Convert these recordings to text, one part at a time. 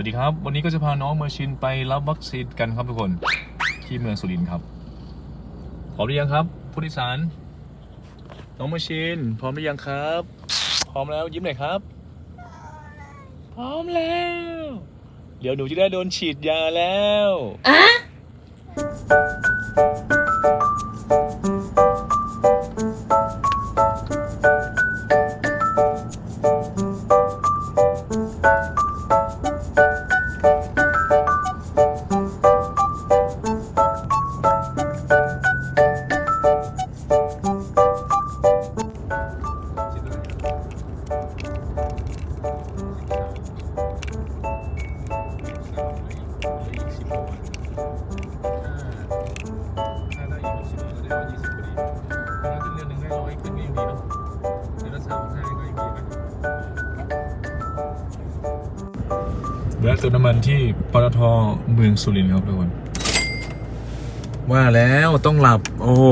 สวัสดีครับ วันนี้ก็จะพาน้องเมอร์ชินไปรับวัคซีนกันครับทุกคน ที่เมืองสุรินทร์ครับ พร้อมหรือยังครับ ผู้โดยสาร น้องเมอร์ชิน พร้อมหรือยังครับ พร้อมแล้วยิ้มหน่อยครับ พร้อมแล้ว เดี๋ยวหนูจะได้โดนฉีดยาแล้วถ้า แวะเติมน้ำมันที่ปตทเมืองสุรินทร์ครับทุกคนว่าแล้วต้องหลับ โอ้โห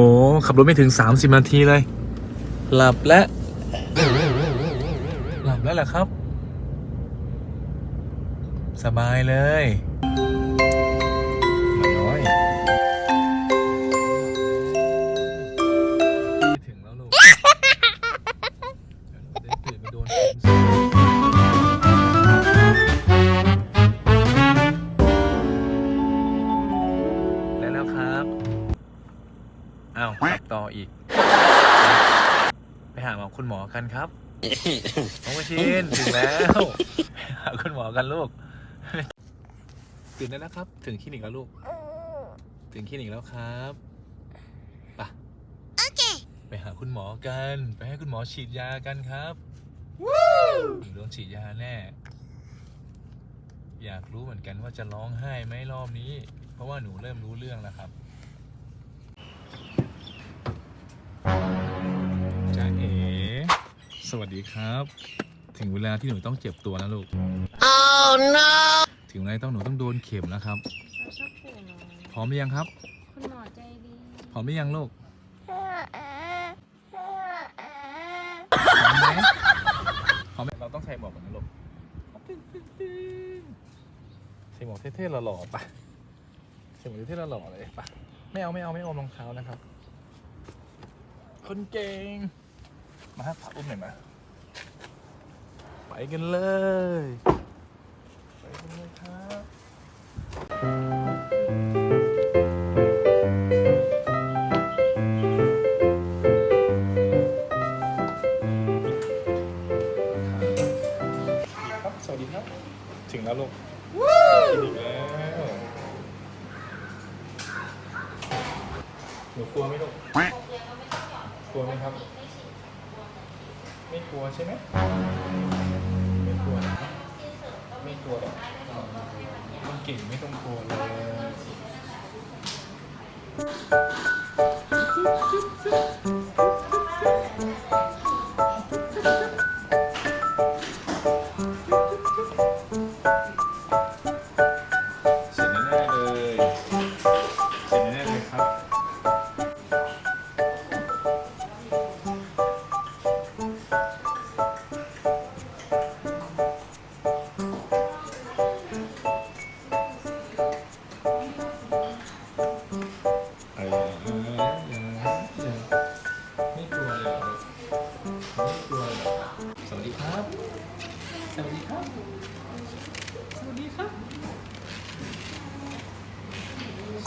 ขับรถไม่ถึง 30 นาทีเลย หลับแล้วหลับแล้วเหรอครับ สบายเลย กันครับน้องวชินถึงแล้วไปหาคุณหมอกันลูกตื่นได้แล้วครับ ถึงคลินิกแล้วลูก ถึงคลินิกแล้วครับไปโอเค ไปหาคุณหมอกัน ไปให้คุณหมอฉีดยากันครับหนูโดนฉีดยาแน่ อยากรู้เหมือนกันว่าจะร้องไห้ไหมรอบนี้ เพราะว่าหนูเริ่มรู้เรื่องแล้วครับ สวัสดีครับ ถึงเวลาที่หนูต้องเจ็บตัวแล้วลูก Oh no! ถึงเวลาต้องหนูต้องโดนเข็มแล้วครับ เราชอบปู่น้อยพร้อมหรือยังครับ คุณหมอใจดีพร้อมหรือยังลูก พร้อมไหมพร้อมไหมเราต้องใส่หมวกก่อนนะลูกใส่หมวกเท่ๆหล่อๆปะใส่หมวกเท่ๆหล่อๆเลยปะไม่เอาไม่เอาไม่เอารองเท้านะครับ คนเก่ง มาฮะผักอุ้มหน่อยมาไปกันเลย ไปกันเลยครับครับ สวัสดีครับ ถึงแล้วลูกถึงอีกแล้วหนูกลัวไหมลูก กลัวไหมครับ ไม่กลัวใช่ไหมไม่กลัวนะไม่กลัวหรอกมันเก่งไม่ต้องกลัวเลยเสร็จ ครับ สวัสดีครับ สวัสดีครับ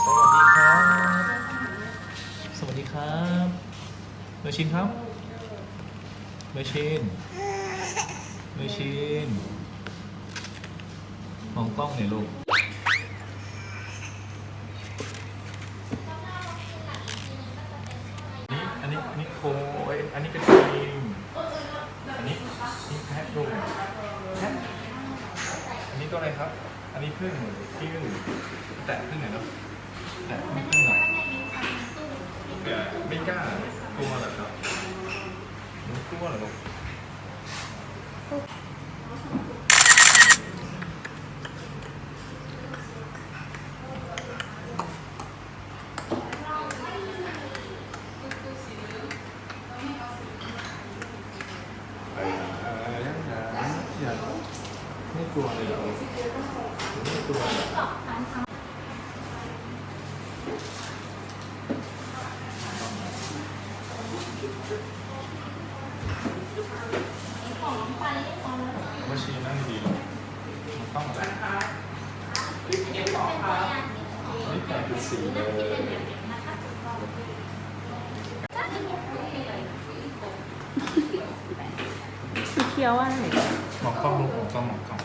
สวัสดีครับ สวัสดีครับเมอร์ชินครับเมอร์ชินเมอร์ชินมองกล้องหน่อยลูก นี่อันนี้อันนี้โคเอ้ยอันนี้เป็นครีมอันนี้นี่แพทดูแพทอันนี้ตัวอะไรครับ อันนี้พึ่งพึ่งแตะพึ่งหน่อยเนาะแตะพึ่งพึ่งหน่อยแต่ไม่กล้ากลัวเหรอครับหนูกลัวเหรอลูกไปนะอย่าอย่าไม่กลัวเหรอ มา ชีนั่งดีมันต้องอะไรนี่แต่งเป็นสีเลยสีเขียวอะไรมองกล้องลูกมองกล้องมองกล้อง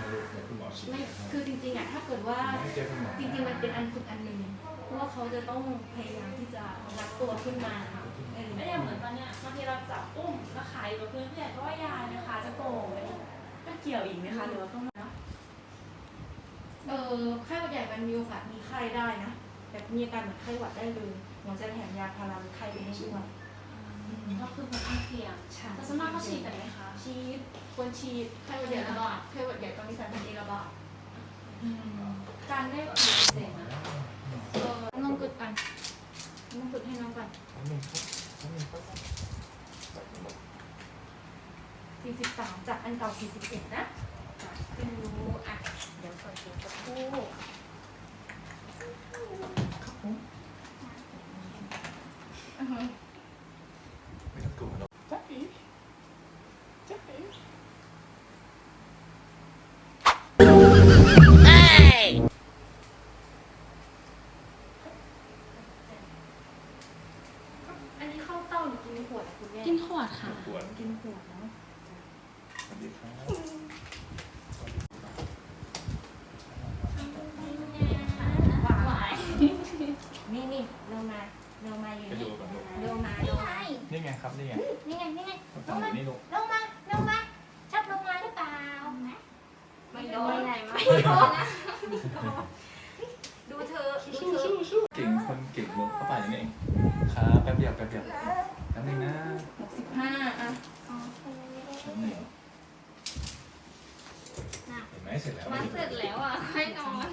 คะยืนลูกเดี๋ยวคุณหมอชี้ไม่คือจริงๆอะถ้าเกิดว่า ไม่เจอคุณหมอจริงๆ มันเป็นอันฝึกอันหนึ่งเพราะว่าเขาจะต้องพยายามที่จะรัดตัวขึ้นมาเออไม่ได้เหมือนตอนเนี้ยบางทีเราจับอุ้มแล้วขายอยู่กับพื้นผู้ใหญ่ก็ว่ายายนะคะจะโก่งเลยก็เกี่ยวอีกไหมคะหรือว่าต้องนะเออไข้หวัดใหญ่มันมีโอกาสมีไข้ได้นะแบบมีอาการเหมือนไข้หวัดได้เลยหมอจะแถมยาพาราลดไข้ไปให้ช่วยก็คือผล ควรฉีดไข้หวัดใหญ่ระบาดไข้หวัดใหญ่ตอนนี้สายพันธุ์เอระบาดการได้กี่เปอร์เซ็นต์นะเออน้องฝึกกันน้องฝึกให้น้องก่อนน้ำหนึ่งครับน้ำหนึ่งครับ43จากอันเก่า41นะเป็นรู้อะเดี๋ยวก่อนเดี๋ยวจะพูดไม่ ครับนี่ไงนี่ไงนี่ไงต้องอยู่นี่ลูกลงมาลงมาชอบลงมาหรือเปล่าไม่โดนอะไรมาดูเธอดูเธอเก่งคนเก่งลูกเข้าไปอย่างนี้เองครับแป๊บเดียวแป๊บเดียวแป๊บนึงนะหกสิบห้าอะแป๊บนึงเห็นไหมเสร็จแล้วมาเสร็จแล้วอะให้นอน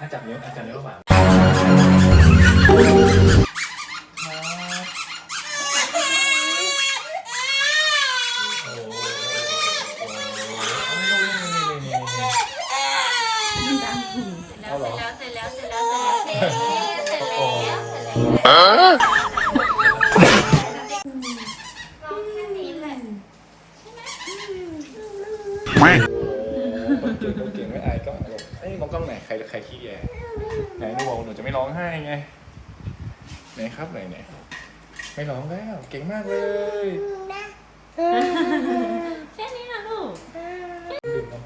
อาจับเยอะอาจับเยอะกว่าโอ้โหนี่นี่าเสร็จแล้วเสร็จแล้วเสร็จแล้วเสร็จแล้วเสร็จแล้วเสร็จแล้ว ล้องไหนใครใครขี้แย่ไหนหนูบอกหนูจะไม่ร้องไห้ไงไหนครับไหนไหนไม่ร้องแล้วเก่งมากเลยแค่นี้นะลูกดื่มนม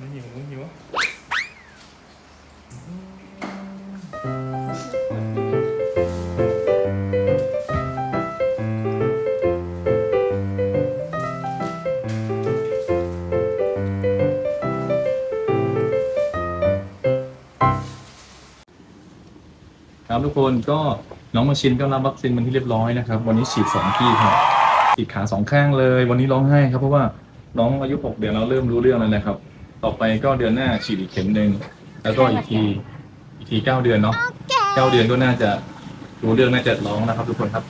มันหิว นหิวครับทุกคนก็น้องมาชินก็รับวัคซีนมันที่เรียบร้อยนะครับ วันนี้ฉีดสองที่ครับฉีดขาสองข้างเลย วันนี้ร้องไห้ครับเพราะว่าน้องอายุหกเดือนแล้วเริ่มรู้เรื่องแล้วนะครับ ต่อไปก็เดือนหน้าฉีดอีกเข็มหนึ่งแล้วก็อีกทีอีกทีเก้าเดือนเนาะเก้าเดือนก็น่าจะรู้เรื่องน่าจะร้องนะครับ ทุกคนครับ